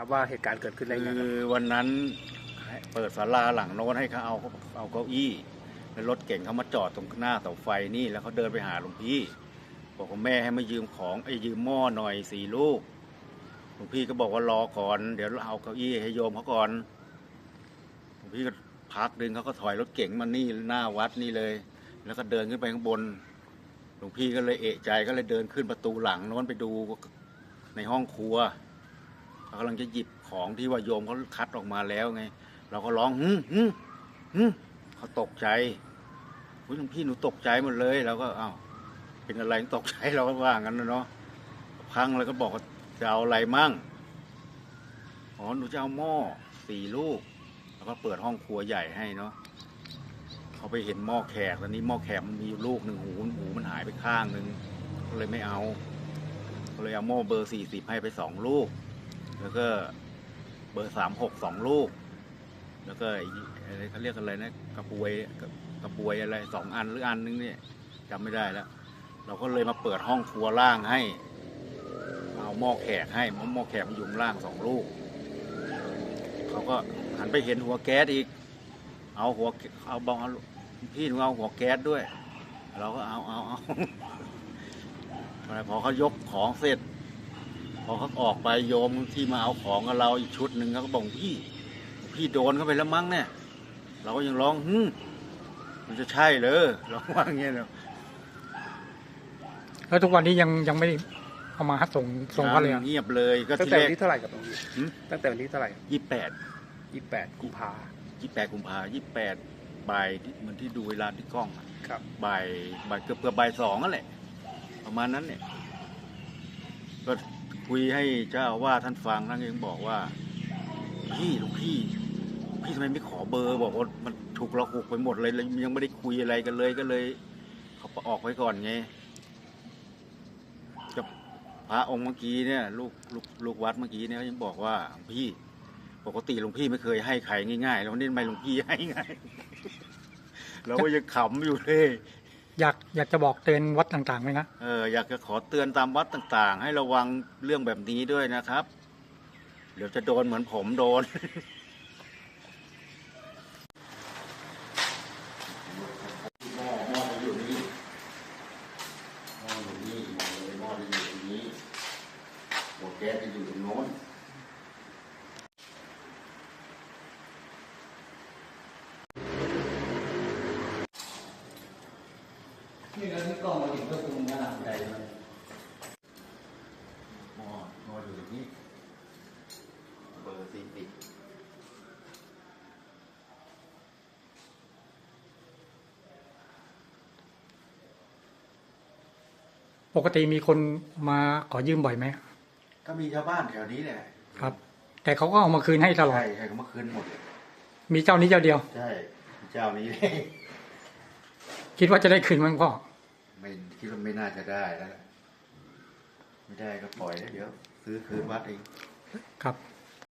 ครับว่าเหตุการณ์เกิดขึ้นได้ไงคือวันนั้นเปิดศาลาหลังโน้นให้เขาเอาเอาเก้าอี้แล้วรถเก่งเขามาจอดตรงหน้าเสาไฟนี่แล้วเขาเดินไปหาหลวงพี่ บอกว่าแม่ให้มายืมของไอ้ยืมหม้อหน่อยสี่ลูกหลวงพี่ก็บอกว่ารอก่อน เดี๋ยวเราเอาเก้าอี้ให้โยมเขาก่อนหลวงพี่ก็พักดึงเขาก็ถอยรถเก่งมานี่หน้าวัดนี่เลย แล้วก็เดินขึ้นไปข้างบน หลวงพี่ก็เลยเอะใจก็เลยเดินขึ้นประตูหลังโน้นไปดูในห้องครัว เขากำลังจะหยิบของที่ว่าโยมเขาคัดออกมาแล้วไง เราก็ร้องฮึฮึฮึเขาตกใจอุ้ยหลวงพี่หนูตกใจหมดเลยเราก็อ้าวเป็นอะไรตกใจเราก็ว่างั้นนะเนาะพังแล้วก็บอกจะเอาอะไรมั่งอ๋อหนูจะเอาหม้อสี่ลูก แล้วก็เปิดห้องครัวใหญ่ให้เนาะเขาไปเห็นหม้อแขกตอนนี้หม้อแขกมันมีลูกหนึ่งหูหูมันหายไปข้างหนึ่งก็เลยไม่เอาก็เลยเอาหม้อเบอร์สี่สิบให้ไปสองลูก แล้วก็เบอร์สามหกสองลูก แล้วก็อะไรเขาเรียกอะไรนะกระปวยกระปวยอะไรสองอันหรืออันนึงเนี่ยจำไม่ได้แล้ว เราก็เลยมาเปิดห้องครัวล่างให้ เอาหม้อแขกให้หม้อแขกมันอยู่งล่างสองลูกเขาก็หันไปเห็นหัวแก๊สอีก เอาหัวเอาบอกเอาพี่หนูเอาหัวแก๊สด้วย เราก็เอาเอาเอาพอเขายกของเสร็จ อเขาออกไปโยมที่มาเอาของกับเราอีกชุดหนึ่งเขาก็บอกพี่ พี่โดนเข้าไปแล้วมั้งเนี่ย เราก็ยังร้องฮึมมันจะใช่เหรอเราว่าอย่างเงี้ยเนาะแล้วทุกวันนี้ยังยังไม่ได้เอามาส่งส่งเขาเลยอะ เงียบเลยก็ตั้งที่แต่แรวัก นที่เท่าไหร่กับหลวงพี่หืม ตั้งแต่วันที่เท่าไหร่ยี่แปด ยี่แปดกุมภายี่แปดกุมภายี่แปดบ่ายที่เหมือนที่ดูเวลาที่กล้องอะครับบ่ายบ่ายเกือบเกือบบ่ายสองนั่นแหละ ประมาณนั้นเนี่ย ก็ คุยให้เจ้าว่าท่านฟังท่านเองบอกว่า พี่ลูกพี่ พี่ทำไมไม่ขอเบอร์บอกว่ามันถูกเราหุกไปหมดเลยแล้วยังไม่ได้คุยอะไรกันเลยก็เลยเขาออกไว้ก่อนไงกับพระองค์เมื่อกี้เนี่ยลูกลูกลูกวัดเมื่อกี้เนี่ยยังบอกว่าพี่ปกติหลวงพี่ไม่เคยให้ใครง่ายๆแล้วนนี้ทำไมหลวงพี่ให้ง่ายเราก็ยังขำอยู่เลย อยากอยากจะบอกเตือนวัดต่างๆไหมนะเอออยากจะขอเตือนตามวัดต่างๆ ให้ระวังเรื่องแบบนี้ด้วยนะครับ เดี๋ยวจะโดนเหมือนผมโดน หม้อหม้อจะอยู่นี่หม้ออยู่นี่หม้อเลยหม้อจะอยู่ตรงนี้หัวแก๊สจะอยู่ตรงโน้น นี่แล้วที่กล้องมาถึงก็คุมขนาดใหญ่เลยหม้อหม้ออยู่อย่างนี้ เบอร์สี่สิบปกติมีคนมาขอยืมบ่อยไหมก็มีชาวบ้านแถวนี้แหละครับ แต่เขาก็เอามาคืนให้ตลอด ใช่ใช่เขามาคืนหมดเลยมีเจ้านี้เจ้าเดียว ใช่ เจ้านี้คิดว่าจะได้คืนมั้งพ่อไม่ คิดว่าไม่น่าจะได้แล้วไม่ได้ก็ปล่อยแล้วเดี๋ยว ซื้อคืนวัดเองครับ